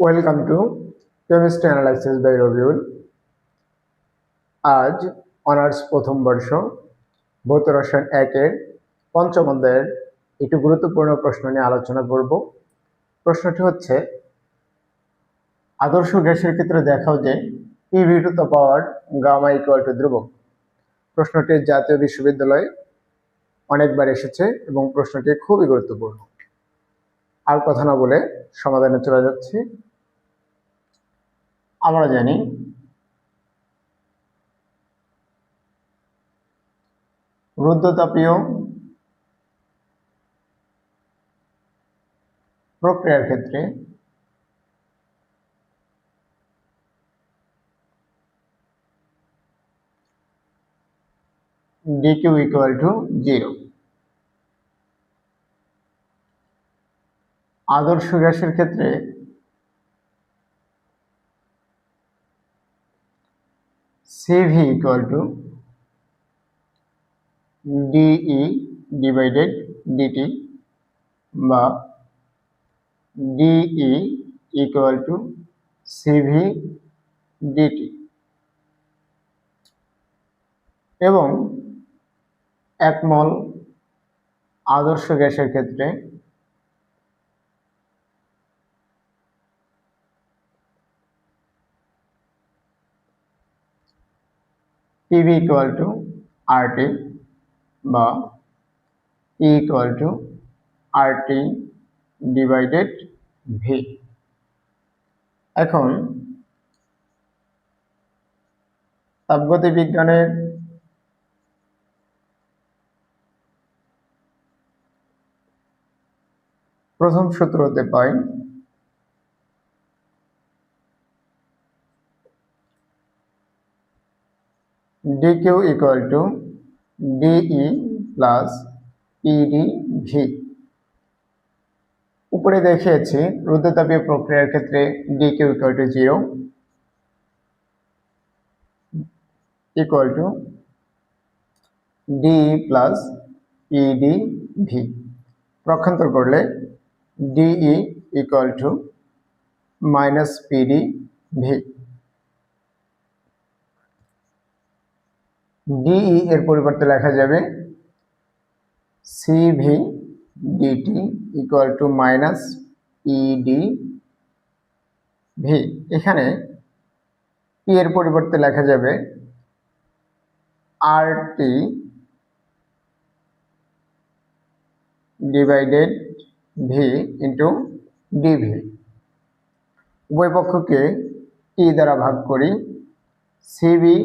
Welcome to chemistry analysis by Rabiul আজ honours প্রথম বর্ষ ভৌত রসায়ন একের পঞ্চম অধ্যায়ের একটু গুরুত্বপূর্ণ প্রশ্ন নিয়ে আলোচনা করব। প্রশ্নটি হচ্ছে, আদর্শ গ্যাসের ক্ষেত্রে দেখাও যে PV to the power gamma equal to ধ্রুবক। প্রশ্নটি জাতীয় বিশ্ববিদ্যালয়ে অনেকবার এসেছে এবং প্রশ্নটি খুবই গুরুত্বপূর্ণ। আর কথা না বলে সমাধানে চলে যাচ্ছি। আমরা জানি রুদ্রতাপীয় প্রক্রিয়ার ক্ষেত্রে dq equal to 0 আদর্শ গ্যাসের ক্ষেত্রে CV equal to DE divided DT বা DE equal to CV DT এবং একমল আদর্শ গ্যাসের ক্ষেত্রে পিভি ইকুয়াল টু আরটি বা E equal to RT divided V এখন তাপগতি বিজ্ঞানের প্রথম সূত্র হতে পাই equal to de plus pd v. উপরে দেখিয়েছি রুদ্রতাপীয় প্রক্রিয়ার ক্ষেত্রে equal to 0 equal to de plus pd v. প্রক্ষান্তর করলে DE equal to minus PD DE এর পরিবর্তে লেখা যাবে CV DT equal to minus PD V এখানে পি এর পরিবর্তে লেখা যাবে R T divided V into DV উভয় পক্ষকে টি দ্বারা ভাগ করি CV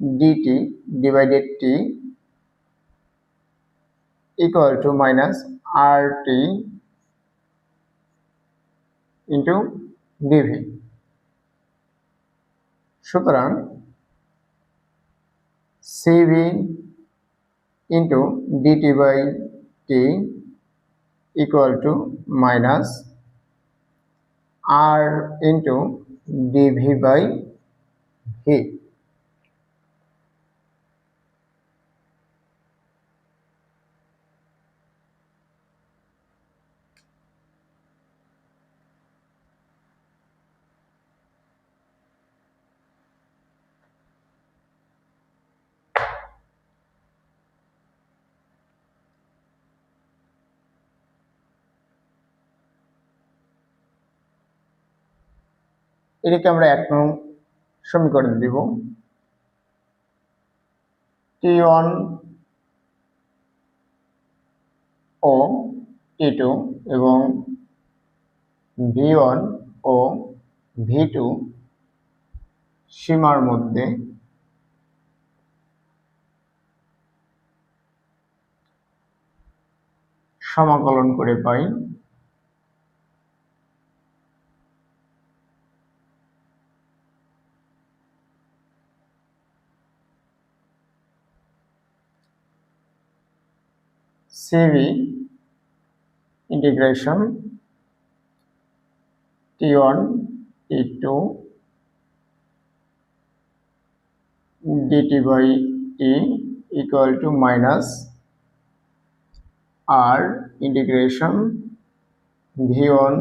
D T divided T equal to minus R T into D V সুতরাং C B into D T by T equal to minus r into dv by v. এটাকে আমরা এক নং সমীকরণ দিব। টি ওয়ান ও টি টু এবং V one ও ভি টু সীমার মধ্যে সমাকলন করে পাই। CV integration T1, T2, dt by t equal to minus r integration v1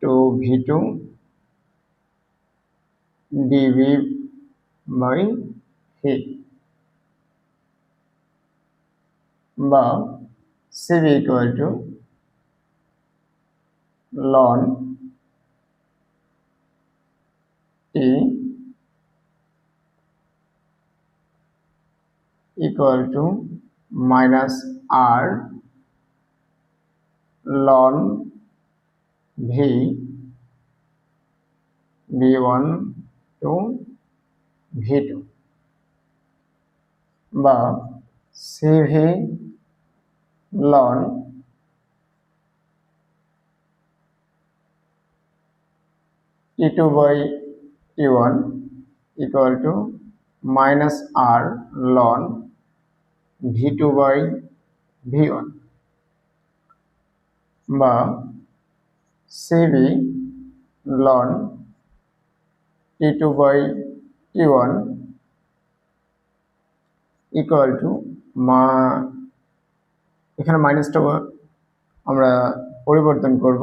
to v2 dv by h বা CV equal to ln T equal to minus r ln v v1 to v2 বা cv lawn T2 by T1 equal to minus R ln V2 by V1 বা CV ln T2 by T1 equal to এখানে মাইনাসটা আমরা পরিবর্তন করব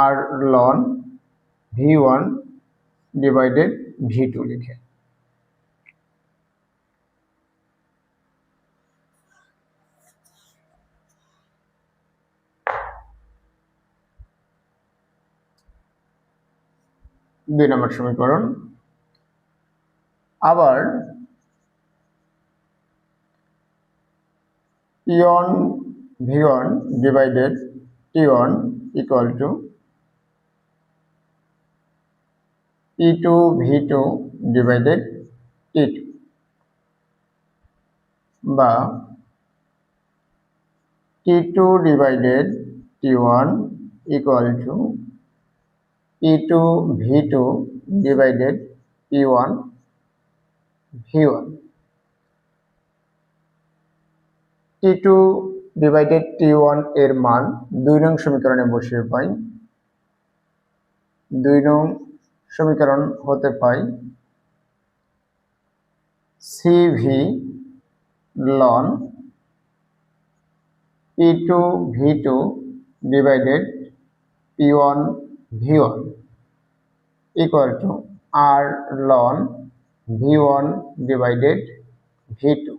আর ln V one divided V two লিখে। দুই নম্বর সমীকরণ। আবার ইয়ন V one divided T one equal to E two V two divided T two বা T two divided T one equal to E2 V2 divided E1 V1 T2 divided T1 এর মান দুই নং সমীকরণে বসিয়ে পাই। দুই নং সমীকরণ হতে পাই সিভি লন P2 V2 ডিভাইডেড P1 v1 equal to r ln v1 divided v2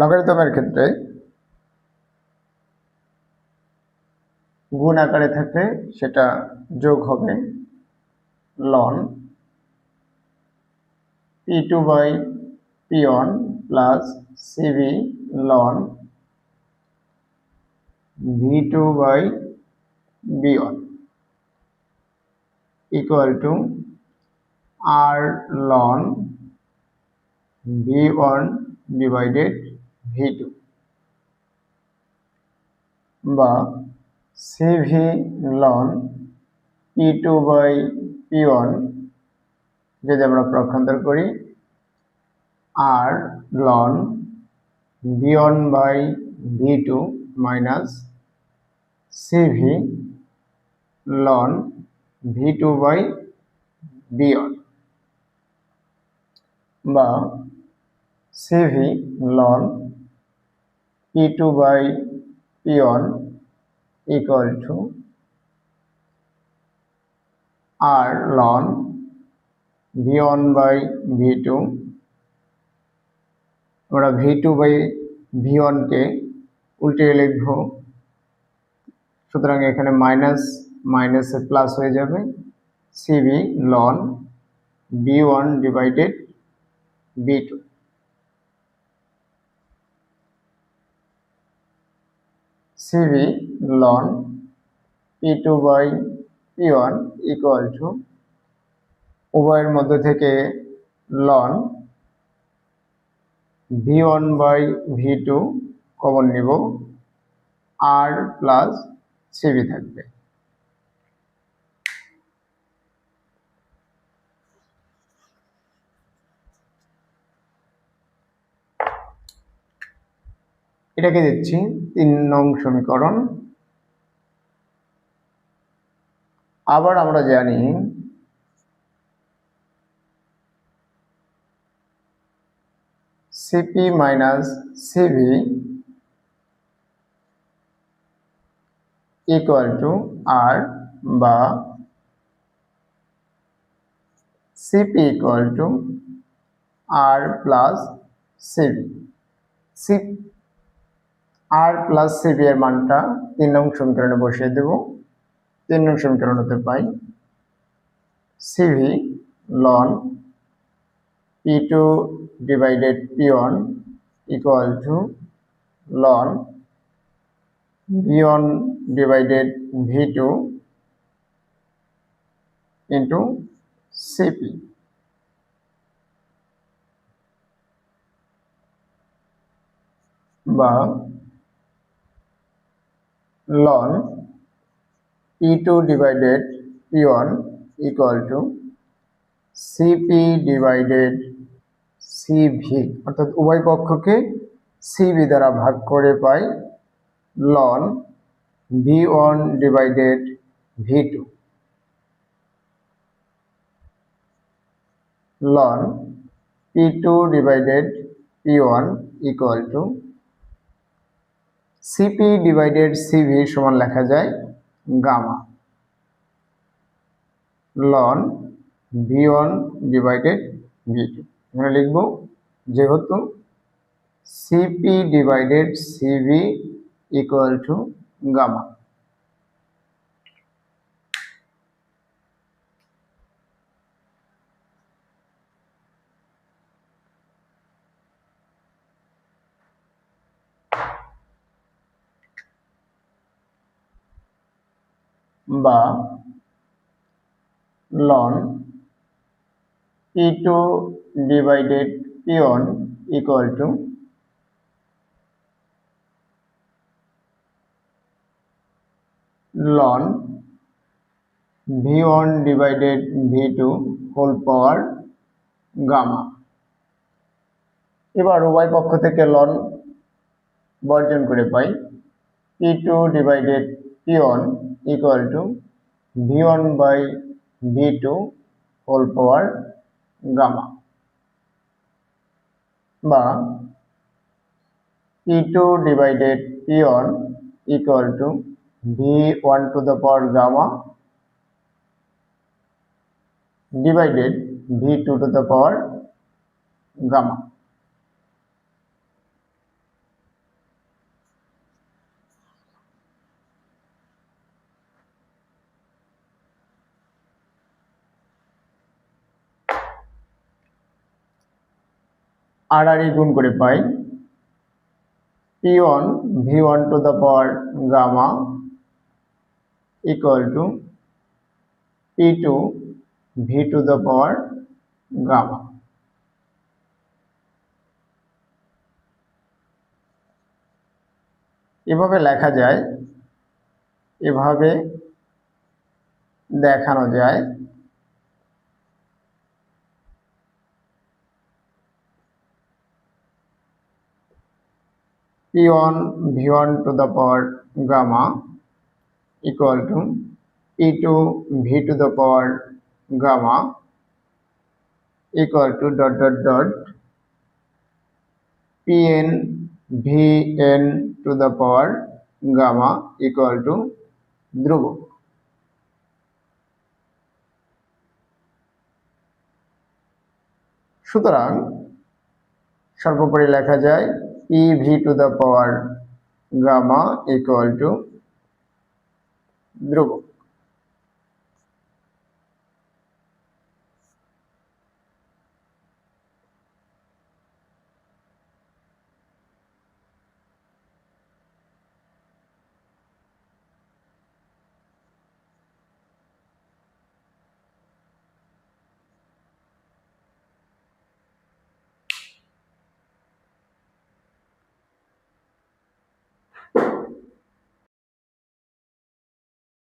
লগারিদমের ক্ষেত্রে গুণ আকারে থাকলে সেটা যোগ হবে ln P two by P one plus CV ln V two by B one equal to R ln V one divided V two বা CV ln P two by P one যদি আমরা প্রক্ষান্তর করি, R ln V one by V two minus CV ln V two by B one বা CV ln P two by P one equal to R ln V one by V two আমরা V two by V ওয়ানকে উল্টে লিখব। সুতরাং এখানে minus মাইনাসে plus হয়ে যাবে। CV ln B one divided B two CV ln P two by P one equal to উভয়ের মধ্যে থেকে ln V one by V two common নিব আর প্লাস সিবি থাকবে। এটাকে দিচ্ছি তিন নং সমীকরণ। আবার আমরা জানি CP minus CV equal to R বা CP equal to R plus CV C R plus CV এর মানটা তিন নং সমীকরণে বসিয়ে দেব। তিন নং সমীকরণ হতে পাই CV ln P two divided P one equal to ln V one divided V two into CP বা ln P two divided P one equal to CP divided CV অর্থাৎ উভয় পক্ষকে সিবি দ্বারা ভাগ করে পাই ln V one divided V two ln P two divided P one equal to CP divided CV সমান লেখা যায় gamma. Ln V one divided V two এখানে লিখব, যেহেতু CP divided CV equal to gamma. বা ln P two divided P one equal to ln V one divided V two whole power gamma এবার উভয় পক্ষ থেকে লন বর্জন করে পাই P two divided one V one by V two whole power gamma বা P two divided P one equal to V one to the power gamma divided V two to আর আর গুণ করে পাই। P one V one to the power gamma equal to P two V two the power gamma এভাবে লেখা যায়, এভাবে দেখানো যায়। P1 V1 to the power gamma equal to P2 V to the power gamma equal to dot dot dot Pn Vn to the power gamma equal to ধ্রুবক সুতরাং সর্বোপরি লেখা যায় ev to the power gamma equal to ধ্রুবক